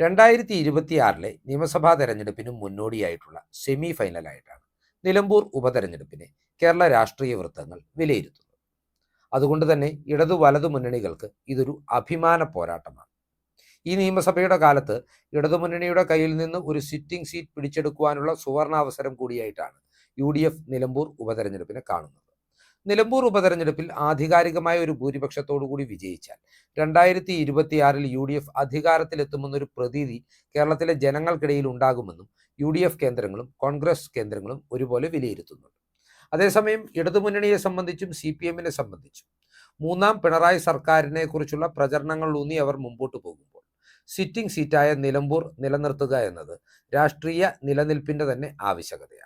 രണ്ടായിരത്തി ഇരുപത്തിയാറിലെ നിയമസഭാ തെരഞ്ഞെടുപ്പിന് മുന്നോടിയായിട്ടുള്ള സെമി ഫൈനലായിട്ടാണ് നിലമ്പൂർ ഉപതെരഞ്ഞെടുപ്പിനെ കേരള രാഷ്ട്രീയ വൃത്തങ്ങൾ വിലയിരുത്തുന്നത്. അതുകൊണ്ട് തന്നെ ഇടതു വലതു മുന്നണികൾക്ക് ഇതൊരു അഭിമാന പോരാട്ടമാണ്. ഈ നിയമസഭയുടെ കാലത്ത് ഇടതുമുന്നണിയുടെ കയ്യിൽ നിന്ന് ഒരു സിറ്റിംഗ് സീറ്റ് പിടിച്ചെടുക്കുവാനുള്ള സുവർണാവസരം കൂടിയായിട്ടാണ് യു ഡി എഫ് നിലമ്പൂർ ഉപതെരഞ്ഞെടുപ്പിനെ കാണുന്നത്. നിലമ്പൂർ ഉപതെരഞ്ഞെടുപ്പിൽ ആധികാരികമായ ഒരു ഭൂരിപക്ഷത്തോടു കൂടി വിജയിച്ചാൽ രണ്ടായിരത്തി ഇരുപത്തിയാറിൽ യു ഡി എഫ് അധികാരത്തിലെത്തുമെന്നൊരു പ്രതീതി കേരളത്തിലെ ജനങ്ങൾക്കിടയിൽ ഉണ്ടാകുമെന്നും യു ഡി എഫ് കേന്ദ്രങ്ങളും കോൺഗ്രസ് കേന്ദ്രങ്ങളും ഒരുപോലെ വിലയിരുത്തുന്നുണ്ട്. അതേസമയം ഇടതുമുന്നണിയെ സംബന്ധിച്ചും സി പി എമ്മിനെ സംബന്ധിച്ചും മൂന്നാം പിണറായി സർക്കാരിനെ കുറിച്ചുള്ള പ്രചരണങ്ങളിലൂന്നി അവർ മുമ്പോട്ട് പോകുമ്പോൾ സിറ്റിംഗ് സീറ്റായ നിലമ്പൂർ നിലനിർത്തുക എന്നത് രാഷ്ട്രീയ നിലനിൽപ്പിന്റെ തന്നെ ആവശ്യകതയാണ്.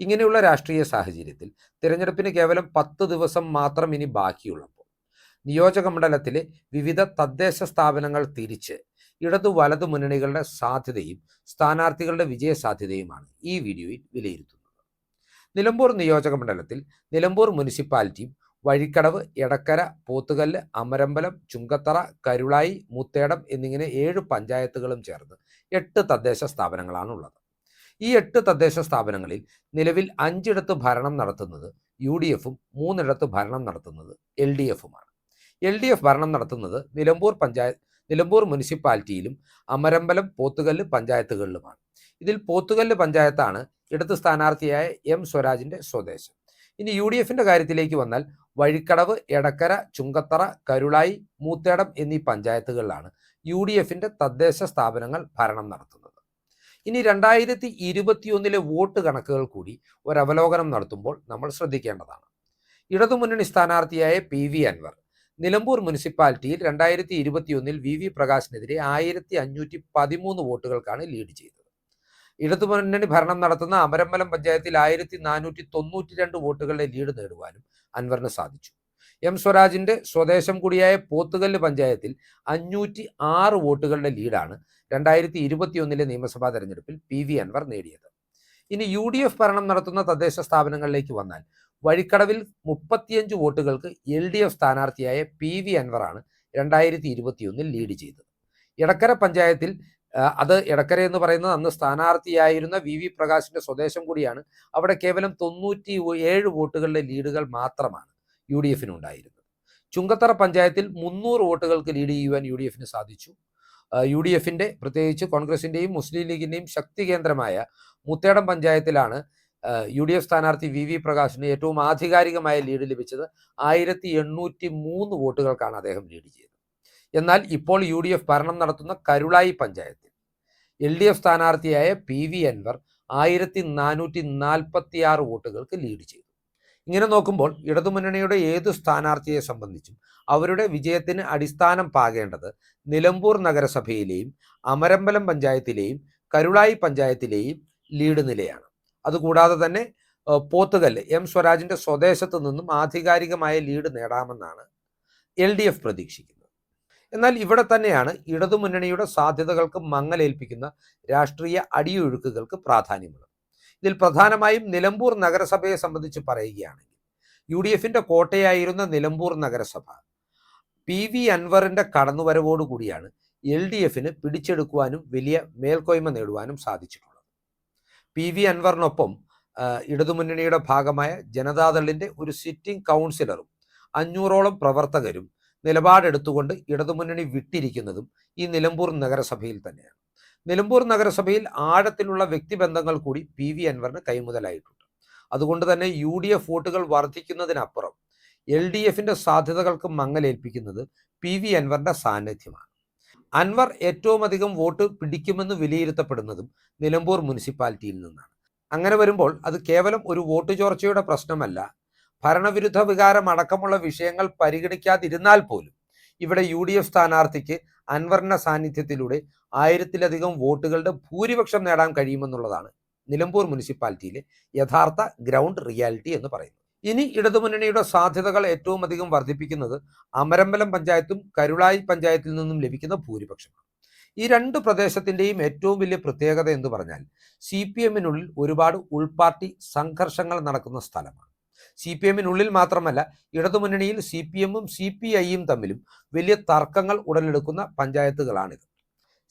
ഇങ്ങനെയുള്ള രാഷ്ട്രീയ സാഹചര്യത്തിൽ തിരഞ്ഞെടുപ്പിന് കേവലം പത്ത് ദിവസം മാത്രം ഇനി ബാക്കിയുള്ളപ്പോൾ നിയോജക മണ്ഡലത്തിലെ വിവിധ തദ്ദേശ സ്ഥാപനങ്ങൾ തിരിച്ച് ഇടതു വലതു മുന്നണികളുടെ സാധ്യതയും സ്ഥാനാർത്ഥികളുടെ വിജയ സാധ്യതയുമാണ് ഈ വീഡിയോയിൽ വിലയിരുത്തുന്നത്. നിലമ്പൂർ നിയോജക മണ്ഡലത്തിൽ നിലമ്പൂർ മുനിസിപ്പാലിറ്റിയും വഴിക്കടവ് എടക്കര പോത്തുകല്ല് അമരമ്പലം ചുങ്കത്തറ കരുളായി മുത്തേടം എന്നിങ്ങനെ ഏഴ് പഞ്ചായത്തുകളും ചേർന്ന് എട്ട് തദ്ദേശ സ്ഥാപനങ്ങളാണ് ഉള്ളത് ഈ എട്ട് തദ്ദേശ സ്ഥാപനങ്ങളിൽ നിലവിൽ അഞ്ചിടത്ത് ഭരണം നടത്തുന്നത് യു ഡി എഫും മൂന്നിടത്ത് ഭരണം നടത്തുന്നത് എൽ ഡി എഫുമാണ് എൽ ഡി എഫ് ഭരണം നടത്തുന്നത് നിലമ്പൂർ പഞ്ചായത്ത് നിലമ്പൂർ മുനിസിപ്പാലിറ്റിയിലും അമരമ്പലം പോത്തുകല്ല് പഞ്ചായത്തുകളിലുമാണ്. ഇതിൽ പോത്തുകല്ല് പഞ്ചായത്താണ് ഇടത് സ്ഥാനാർത്ഥിയായ എം സ്വരാജിന്റെ സ്വദേശം. ഇനി യു ഡി എഫിന്റെ കാര്യത്തിലേക്ക് വന്നാൽ വഴിക്കടവ് എടക്കര ചുങ്കത്തറ കരുളായി മൂത്തേടം എന്നീ പഞ്ചായത്തുകളിലാണ് യു ഡി എഫിന്റെ തദ്ദേശ സ്ഥാപനങ്ങൾ ഭരണം നടത്തുന്നത്. ഇനി രണ്ടായിരത്തി ഇരുപത്തിയൊന്നിലെ വോട്ട് കണക്കുകൾ കൂടി ഒരവലോകനം നടത്തുമ്പോൾ നമ്മൾ ശ്രദ്ധിക്കേണ്ടതാണ്. ഇടതുമുന്നണി സ്ഥാനാർത്ഥിയായ പി വി അൻവർ നിലമ്പൂർ മുനിസിപ്പാലിറ്റിയിൽ രണ്ടായിരത്തി ഇരുപത്തിയൊന്നിൽ വി വി പ്രകാശിനെതിരെ ആയിരത്തി അഞ്ഞൂറ്റി പതിമൂന്ന് വോട്ടുകൾക്കാണ് ലീഡ് ചെയ്തത്. ഇടതുമുന്നണി ഭരണം നടത്തുന്ന അമരമ്പലം പഞ്ചായത്തിൽ ആയിരത്തി നാനൂറ്റി തൊണ്ണൂറ്റി രണ്ട് വോട്ടുകളുടെ ലീഡ് നേടുവാനും അൻവറിന് സാധിച്ചു. എം സ്വരാജിന്റെ സ്വദേശം കൂടിയായ പോത്തുകല്ല് പഞ്ചായത്തിൽ അഞ്ഞൂറ്റി ആറ് വോട്ടുകളുടെ ലീഡാണ് രണ്ടായിരത്തി ഇരുപത്തിയൊന്നിലെ നിയമസഭാ തെരഞ്ഞെടുപ്പിൽ പി വി അൻവർ നേടിയത്. ഇനി യു ഡി എഫ് ഭരണം നടത്തുന്ന തദ്ദേശ സ്ഥാപനങ്ങളിലേക്ക് വന്നാൽ വഴിക്കടവിൽ മുപ്പത്തിയഞ്ച് വോട്ടുകൾക്ക് എൽ ഡി എഫ് സ്ഥാനാർത്ഥിയായ പി വി അൻവറാണ് രണ്ടായിരത്തി ഇരുപത്തിയൊന്നിൽ ലീഡ് ചെയ്തത്. എടക്കര പഞ്ചായത്തിൽ അത് എടക്കര എന്ന് പറയുന്നത് അന്ന് സ്ഥാനാർത്ഥിയായിരുന്ന വി വി പ്രകാശിന്റെ സ്വദേശം കൂടിയാണ്. അവിടെ കേവലം തൊണ്ണൂറ്റി ഏഴ് വോട്ടുകളുടെ ലീഡുകൾ മാത്രമാണ്. യു ഡി എഫിന് ഉണ്ടായിരുന്നത് ചുങ്കത്തറ പഞ്ചായത്തിൽ മുന്നൂറ് വോട്ടുകൾക്ക് ലീഡ് ചെയ്യുവാൻ യു ഡി എഫിന് സാധിച്ചു. യു ഡി എഫിന്റെ പ്രത്യേകിച്ച് കോൺഗ്രസിന്റെയും മുസ്ലിം ലീഗിന്റെയും ശക്തി കേന്ദ്രമായ മുത്തേടം പഞ്ചായത്തിലാണ് യു ഡി എഫ് സ്ഥാനാർത്ഥി വി വി പ്രകാശിന് ഏറ്റവും ആധികാരികമായ ലീഡ് ലഭിച്ചത് ആയിരത്തി എണ്ണൂറ്റി മൂന്ന് വോട്ടുകൾക്കാണ് അദ്ദേഹം ലീഡ് ചെയ്തത്. എന്നാൽ ഇപ്പോൾ യു ഡി എഫ് ഭരണം നടത്തുന്ന കരുളായി പഞ്ചായത്തിൽ എൽ ഡി എഫ് സ്ഥാനാർത്ഥിയായ പി വി അൻവർ ആയിരത്തി നാനൂറ്റി നാൽപ്പത്തി ആറ് വോട്ടുകൾക്ക് ലീഡ് ചെയ്തു. ഇങ്ങനെ നോക്കുമ്പോൾ ഇടതുമുന്നണിയുടെ ഏത് സ്ഥാനാർത്ഥിയെ സംബന്ധിച്ചും അവരുടെ വിജയത്തിന് അടിസ്ഥാനം പാകേണ്ടത് നിലമ്പൂർ നഗരസഭയിലെയും അമരമ്പലം പഞ്ചായത്തിലെയും കരുളായി പഞ്ചായത്തിലെയും ലീഡ് നിലയാണ്. അതുകൂടാതെ തന്നെ പോത്തുകല്ല് എം സ്വരാജിന്റെ സ്വദേശത്ത് നിന്നും ആധികാരികമായ ലീഡ് നേടാമെന്നാണ് എൽ ഡി എഫ് പ്രതീക്ഷിക്കുന്നത്. എന്നാൽ ഇവിടെ തന്നെയാണ് ഇടതുമുന്നണിയുടെ സാധ്യതകൾക്ക് മങ്ങലേൽപ്പിക്കുന്ന രാഷ്ട്രീയ അടിയൊഴുക്കുകൾക്ക് പ്രാധാന്യമുള്ളത്. ഇതിൽ പ്രധാനമായും നിലമ്പൂർ നഗരസഭയെ സംബന്ധിച്ച് പറയുകയാണെങ്കിൽ യു ഡി എഫിന്റെ കോട്ടയായിരുന്ന നിലമ്പൂർ നഗരസഭ പി വി അൻവറിന്റെ കടന്നുവരവോടുകൂടിയാണ് എൽ ഡി എഫിന് പിടിച്ചെടുക്കുവാനും വലിയ മേൽക്കോയ്മ നേടുവാനും സാധിച്ചിട്ടുള്ളത്. പി വി അൻവറിനൊപ്പം ഇടതുമുന്നണിയുടെ ഭാഗമായ ജനതാദളിന്റെ ഒരു സിറ്റിംഗ് കൗൺസിലറും അഞ്ഞൂറോളം പ്രവർത്തകരും നിലപാടെടുത്തുകൊണ്ട് ഇടതുമുന്നണി വിട്ടിരിക്കുന്നതും ഈ നിലമ്പൂർ നഗരസഭയിൽ തന്നെയാണ്. നിലമ്പൂർ നഗരസഭയിൽ ആഴത്തിലുള്ള വ്യക്തിബന്ധങ്ങൾ കൂടി പി വി അൻവറിന് കൈമുതലായിട്ടുണ്ട്. അതുകൊണ്ട് തന്നെ യു ഡി എഫ് വോട്ടുകൾ വർദ്ധിക്കുന്നതിനപ്പുറം എൽ ഡി എഫിന്റെ സാധ്യതകൾക്ക് മങ്ങലേൽപ്പിക്കുന്നത് പി വി അൻവറിന്റെ സാന്നിധ്യമാണ്. അൻവർ ഏറ്റവും അധികം വോട്ട് പിടിക്കുമെന്ന് വിലയിരുത്തപ്പെടുന്നതും നിലമ്പൂർ മുനിസിപ്പാലിറ്റിയിൽ നിന്നാണ്. അങ്ങനെ വരുമ്പോൾ അത് കേവലം ഒരു വോട്ട് ചോർച്ചയുടെ പ്രശ്നമല്ല. ഭരണവിരുദ്ധ വികാരം അടക്കമുള്ള വിഷയങ്ങൾ പരിഗണിക്കാതിരുന്നാൽ പോലും ഇവിടെ യു ഡി എഫ് സ്ഥാനാർത്ഥിക്ക് അൻവറിന്റെ സാന്നിധ്യത്തിലൂടെ ആയിരത്തിലധികം വോട്ടുകളുടെ ഭൂരിപക്ഷം നേടാൻ കഴിയുമെന്നുള്ളതാണ് നിലമ്പൂർ മുനിസിപ്പാലിറ്റിയിലെ യഥാർത്ഥ ഗ്രൗണ്ട് റിയാലിറ്റി എന്ന് പറയുന്നത്. ഇനി ഇടതുമുന്നണിയുടെ സാധ്യതകൾ ഏറ്റവും അധികം വർദ്ധിപ്പിക്കുന്നത് അമരമ്പലം പഞ്ചായത്തും കരുളായി പഞ്ചായത്തിൽ നിന്നും ലഭിക്കുന്ന ഭൂരിപക്ഷമാണ്. ഈ രണ്ട് പ്രദേശത്തിന്റെയും ഏറ്റവും വലിയ പ്രത്യേകത എന്ന് പറഞ്ഞാൽ സി പി എമ്മിനുള്ളിൽ ഒരുപാട് ഉൾപാർട്ടി സംഘർഷങ്ങൾ നടക്കുന്ന സ്ഥലമാണ്. സി പി എമ്മിനുള്ളിൽ മാത്രമല്ല ഇടതുമുന്നണിയിൽ സി പി എമ്മും സി പി ഐയും തമ്മിലും വലിയ തർക്കങ്ങൾ ഉടലെടുക്കുന്ന പഞ്ചായത്തുകളാണിത്.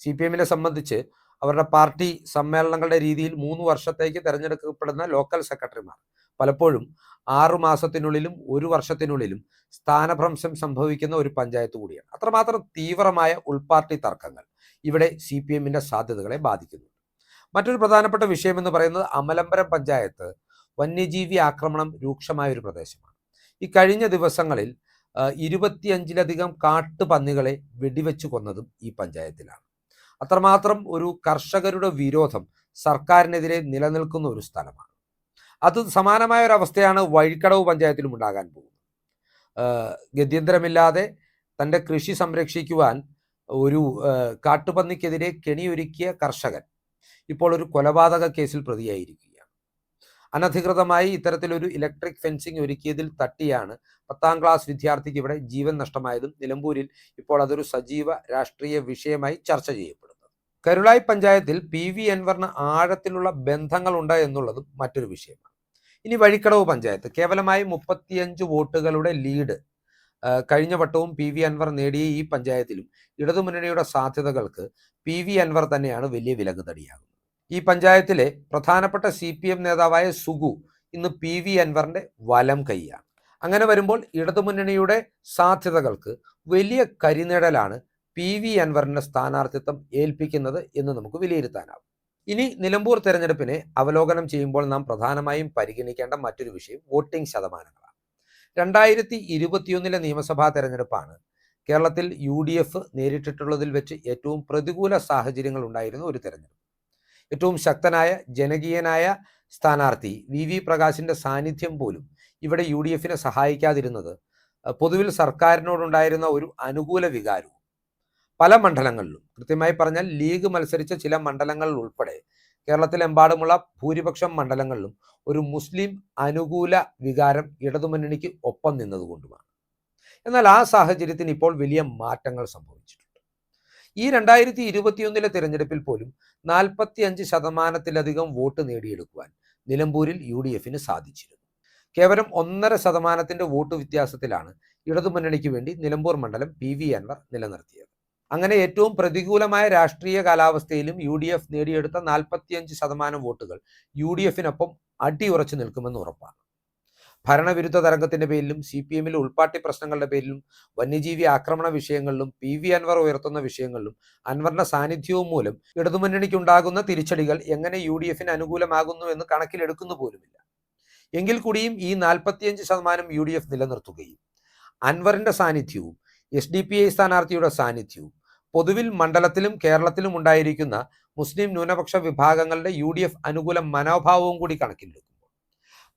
സി പി എമ്മിനെ സംബന്ധിച്ച് അവരുടെ പാർട്ടി സമ്മേളനങ്ങളുടെ രീതിയിൽ മൂന്ന് വർഷത്തേക്ക് തിരഞ്ഞെടുക്കപ്പെടുന്ന ലോക്കൽ സെക്രട്ടറിമാർ പലപ്പോഴും ആറു മാസത്തിനുള്ളിലും ഒരു വർഷത്തിനുള്ളിലും സ്ഥാനഭ്രംശം സംഭവിക്കുന്ന ഒരു പഞ്ചായത്ത് കൂടിയാണ്. അത്രമാത്രം തീവ്രമായ ഉൾപാർട്ടി തർക്കങ്ങൾ ഇവിടെ സി പി എമ്മിന്റെ സാധ്യതകളെ ബാധിക്കുന്നു മറ്റൊരു പ്രധാനപ്പെട്ട വിഷയം എന്ന് പറയുന്നത് അമലമ്പരം പഞ്ചായത്ത് വന്യജീവി ആക്രമണം രൂക്ഷമായ ഒരു പ്രദേശമാണ്. ഈ കഴിഞ്ഞ ദിവസങ്ങളിൽ ഇരുപത്തിയഞ്ചിലധികം കാട്ടുപന്നികളെ വെടിവെച്ചു കൊന്നതും ഈ പഞ്ചായത്തിലാണ്. അത്രമാത്രം ഒരു കർഷകരുടെ വിരോധം സർക്കാരിനെതിരെ നിലനിൽക്കുന്ന ഒരു സ്ഥലമാണ്. അത് സമാനമായ ഒരു അവസ്ഥയാണ് വഴിക്കടവ് പഞ്ചായത്തിലും ഉണ്ടാകാൻ പോകുന്നത്. ഗത്യന്തരമില്ലാതെ തന്റെ കൃഷി സംരക്ഷിക്കുവാൻ ഒരു കാട്ടുപന്നിക്കെതിരെ കെണിയൊരുക്കിയ കർഷകൻ ഇപ്പോൾ ഒരു കൊലപാതക കേസിൽ പ്രതിയായിരിക്കുകയാണ്. അനധികൃതമായി ഇത്തരത്തിലൊരു ഇലക്ട്രിക് ഫെൻസിംഗ് ഒരുക്കിയതിൽ തട്ടിയാണ്. പത്താം ക്ലാസ് വിദ്യാർത്ഥിക്ക് ഇവിടെ ജീവൻ നഷ്ടമായതും നിലമ്പൂരിൽ ഇപ്പോൾ അതൊരു സജീവ രാഷ്ട്രീയ വിഷയമായി ചർച്ച ചെയ്യപ്പെടുന്നു. കരുളായി പഞ്ചായത്തിൽ പി വി അൻവറിന് ആഴത്തിലുള്ള ബന്ധങ്ങളുണ്ട് എന്നുള്ളതും മറ്റൊരു വിഷയമാണ്. ഇനി വഴിക്കടവ് പഞ്ചായത്ത് കേവലമായി മുപ്പത്തിയഞ്ച് വോട്ടുകളുടെ ലീഡ് കഴിഞ്ഞ വട്ടവും പി വി അൻവർ നേടിയ ഈ പഞ്ചായത്തിലും ഇടതുമുന്നണിയുടെ സാധ്യതകൾക്ക് പി വി അൻവർ തന്നെയാണ് വലിയ വിലങ്ങ് വിലങ്ങുതടിയാകുന്നത് ഈ പഞ്ചായത്തിലെ പ്രധാനപ്പെട്ട സി പി എം നേതാവായ സുഗു ഇന്ന് പി വി അൻവറിന്റെ വലം കൈയാണ്. അങ്ങനെ വരുമ്പോൾ ഇടതുമുന്നണിയുടെ സാധ്യതകൾക്ക് വലിയ കരിനിഴലാണ് പി വി അൻവറിന്റെ സ്ഥാനാർത്ഥിത്വം ഏൽപ്പിക്കുന്നത് എന്ന് നമുക്ക് വിലയിരുത്താനാവും. ഇനി നിലമ്പൂർ തെരഞ്ഞെടുപ്പിനെ അവലോകനം ചെയ്യുമ്പോൾ നാം പ്രധാനമായും പരിഗണിക്കേണ്ട മറ്റൊരു വിഷയം വോട്ടിംഗ് ശതമാനങ്ങളാണ്. രണ്ടായിരത്തി ഇരുപത്തിയൊന്നിലെ നിയമസഭാ തെരഞ്ഞെടുപ്പാണ് കേരളത്തിൽ യു ഡി എഫ് നേരിട്ടിട്ടുള്ളതിൽ വെച്ച് ഏറ്റവും പ്രതികൂല സാഹചര്യങ്ങൾ ഉണ്ടായിരുന്ന ഒരു തെരഞ്ഞെടുപ്പ്. ഏറ്റവും ശക്തനായ ജനകീയനായ സ്ഥാനാർത്ഥി വി വി പ്രകാശിന്റെ സാന്നിധ്യം പോലും ഇവിടെ യു ഡി എഫിനെ സഹായിക്കാതിരുന്നത് പൊതുവിൽ സർക്കാരിനോടുണ്ടായിരുന്ന ഒരു അനുകൂല വികാരവും പല മണ്ഡലങ്ങളിലും. കൃത്യമായി പറഞ്ഞാൽ ലീഗ് മത്സരിച്ച ചില മണ്ഡലങ്ങളിൽ ഉൾപ്പെടെ കേരളത്തിലെമ്പാടുമുള്ള ഭൂരിപക്ഷം മണ്ഡലങ്ങളിലും ഒരു മുസ്ലിം അനുകൂല വികാരം ഇടതുമുന്നണിക്ക് ഒപ്പം നിന്നതുകൊണ്ടുമാണ്. എന്നാൽ ആ സാഹചര്യത്തിന് ഇപ്പോൾ വലിയ മാറ്റങ്ങൾ സംഭവിച്ചിട്ടുണ്ട്. ഈ രണ്ടായിരത്തി ഇരുപത്തിയൊന്നിലെ തിരഞ്ഞെടുപ്പിൽ പോലും നാൽപ്പത്തി അഞ്ച് ശതമാനത്തിലധികം വോട്ട് നേടിയെടുക്കുവാൻ നിലമ്പൂരിൽ യു ഡി എഫിന് സാധിച്ചിരുന്നു. കേവലം ഒന്നര ശതമാനത്തിന്റെ വോട്ട് വ്യത്യാസത്തിലാണ് ഇടതുമുന്നണിക്ക് വേണ്ടി നിലമ്പൂർ മണ്ഡലം പി വി അൻവർ നിലനിർത്തിയത്. അങ്ങനെ ഏറ്റവും പ്രതികൂലമായ രാഷ്ട്രീയ കാലാവസ്ഥയിലും യു ഡി എഫ് നേടിയെടുത്ത നാൽപ്പത്തിയഞ്ച് ശതമാനം വോട്ടുകൾ യു ഡി എഫിനൊപ്പം അടിയുറച്ചു നിൽക്കുമെന്ന് ഉറപ്പാണ്. ഭരണവിരുദ്ധ തരംഗത്തിന്റെ പേരിലും സി പി എമ്മിലെ ഉൾപാർട്ടി പ്രശ്നങ്ങളുടെ പേരിലും വന്യജീവി ആക്രമണ വിഷയങ്ങളിലും പി വി അൻവർ ഉയർത്തുന്ന വിഷയങ്ങളിലും അൻവറിന്റെ സാന്നിധ്യവും മൂലം ഇടതുമുന്നണിക്കുണ്ടാകുന്ന തിരിച്ചടികൾ എങ്ങനെ യു ഡി എഫിന് അനുകൂലമാകുന്നു എന്ന് കണക്കിലെടുക്കുന്നു പോലുമില്ല. എങ്കിൽ കൂടിയും ഈ നാൽപ്പത്തിയഞ്ച് ശതമാനം യു ഡി എഫ് നിലനിർത്തുകയും അൻവറിന്റെ സാന്നിധ്യവും എസ് ഡി പി ഐ സ്ഥാനാർത്ഥിയുടെ സാന്നിധ്യവും പൊതുവിൽ മണ്ഡലത്തിലും കേരളത്തിലും ഉണ്ടായിരിക്കുന്ന മുസ്ലിം ന്യൂനപക്ഷ വിഭാഗങ്ങളുടെ യു ഡി എഫ് അനുകൂല മനോഭാവവും കൂടി കണക്കിലെടുക്കുമ്പോൾ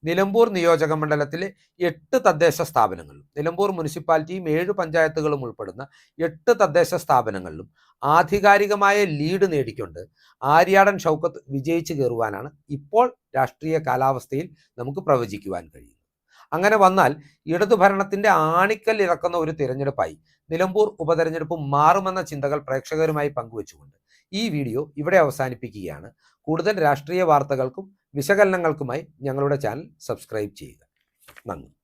നിലമ്പൂർ നിയോജക മണ്ഡലത്തിലെ എട്ട് തദ്ദേശ സ്ഥാപനങ്ങളിലും നിലമ്പൂർ മുനിസിപ്പാലിറ്റിയും ഏഴ് പഞ്ചായത്തുകളും ഉൾപ്പെടുന്ന എട്ട് തദ്ദേശ സ്ഥാപനങ്ങളിലും ആധികാരികമായ ലീഡ് നേടിക്കൊണ്ട് ആര്യാടൻ ഷൗക്കത്ത് വിജയിച്ചു കയറുവാനാണ് ഇപ്പോൾ രാഷ്ട്രീയ കാലാവസ്ഥയിൽ നമുക്ക് പ്രവചിക്കുവാൻ കഴിയുന്നത്. അങ്ങനെ വന്നാൽ ഇടതു ഭരണത്തിന്റെ ആണിക്കൽ ഇറക്കുന്ന ഒരു തിരഞ്ഞെടുപ്പായി നിലമ്പൂർ ഉപതെരഞ്ഞെടുപ്പ് മാറുമെന്ന ചിന്തകൾ പ്രേക്ഷകരുമായി പങ്കുവച്ചുകൊണ്ട് ഈ വീഡിയോ ഇവിടെ അവസാനിപ്പിക്കുകയാണ്. കൂടുതൽ രാഷ്ട്രീയ വാർത്തകൾക്കും വിശകലനങ്ങൾക്കുമായി ഞങ്ങളുടെ ചാനൽ സബ്സ്ക്രൈബ് ചെയ്യുക. നന്ദി.